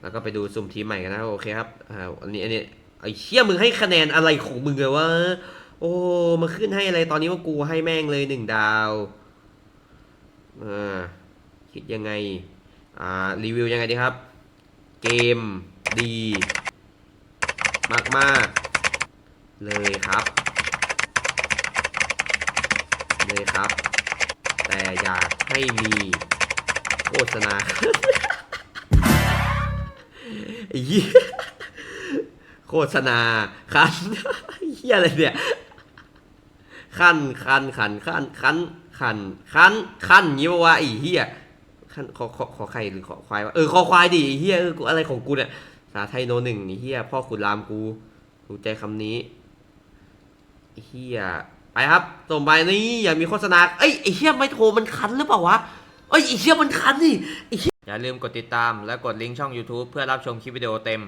แล้วก็ไปดูสุ่มทีมใหม่กันนะโอเคครับอ่าอันนี้อันนี้ไอ้เชี่ยมึงให้คะแนนอะไรของมึงเลยวะโอ้มาขึ้นให้อะไรตอนนี้ว่ากูให้แม่งเลยหนึ่งดาวอ่าคิดยังไงอ่ารีวิวยังไงดีครับ เกมดี มากมากๆเลยครับ เลยครับ แต่อยากให้มีโฆษณา ไอ้เหี้ยโฆษณาคันเหี้ยอะไรเนี่ยขั้นคันขันขั้นคันขันคันขั้นงี้ปะวะไอ้เหี้ยขั้นขอขอขอไข่หรือขอควายวะเออขอควายดิไอ้เหี้ยเออกูอะไรของกูเนี่ยสาไทยโนหนึ่งไอ้เหี้ยพ่อขุนรามกูรู้ใจคำนี้ไอ้เหี้ยไปครับส่งไปนี่อย่ามีโฆษณาเอ้ยไอ้เหี้ยไม่โทรมันคันหรือเปล่าวะเอ้ยไอ้เหี้ยมันคันนี่ไอ้อย่าลืมกดติดตามและกดลิงก์ช่อง YouTube เพื่อรับชมคลิปวิดีโอเต็ม